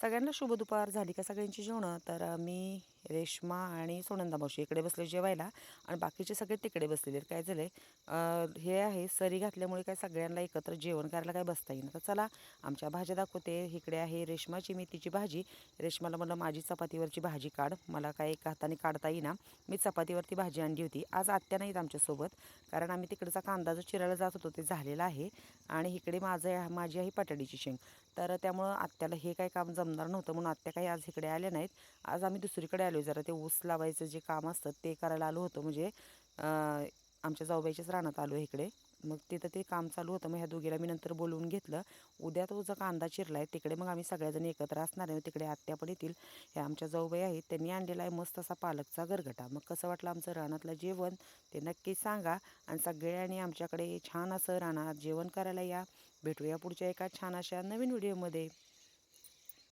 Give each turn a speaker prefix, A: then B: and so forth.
A: सगळ्यांना शुभ दुपार. झाली का सगळ्यांची जेवणं? तर मी रेश्मा आणि सोनंदा मावशी इकडे बसले जेवायला आणि बाकीचे सगळे तिकडे बसलेले आहेत. काय झालं आहे हे आहे सरी घातल्यामुळे काय सगळ्यांना एकत्र जेवण करायला काय बसता येईल तर चला आमच्या भाज्या दाखवते. इकडे आहे रेशमाची मेथीची भाजी. रेशमाला म्हणलं माझी चपातीवरची भाजी काढ. मला काय एका हाताने काढता येईना. मी चपातीवरती भाजी आणली होती. आज आत्या नाहीत आमच्यासोबत. कारण आम्ही तिकडचा कांदा जो चिरायला जात होतो ते झालेला आहे. आणि इकडे माझं माझी आहे पटाडीची शेंग. तर त्यामुळं आत्याला हे काय काम जमणार नव्हतं. म्हणून आत्या काही आज इकडे आल्या नाहीत. आज आम्ही दुसरीकडे आलो म्हणजे जरा ते ऊस लावायचं जे काम असतं ते करायला आलो होतो. म्हणजे आमच्या जाऊबाईच्याच रानात आलो इकडे. मग तिथं ते काम चालू होतं. मग ह्या दोघीला मी नंतर बोलवून घेतलं. उद्या तो जो कांदा चिरला आहे तिकडे मग आम्ही सगळ्याजण एकत्र असणार आहे. तिकडे आत्या पण येतील. ह्या आमच्या जाऊबाई आहेत. त्यांनी आणलेला आहे मस्त असा पालकचा गरगटा. मग कसं वाटलं आमचं रानातलं जेवण? ते नक्की सांगा. आणि सगळ्यांनी आमच्याकडे छान असं रानात जेवण करायला या. भेटूया पुढच्या एका छान अशा नवीन व्हिडिओमध्ये.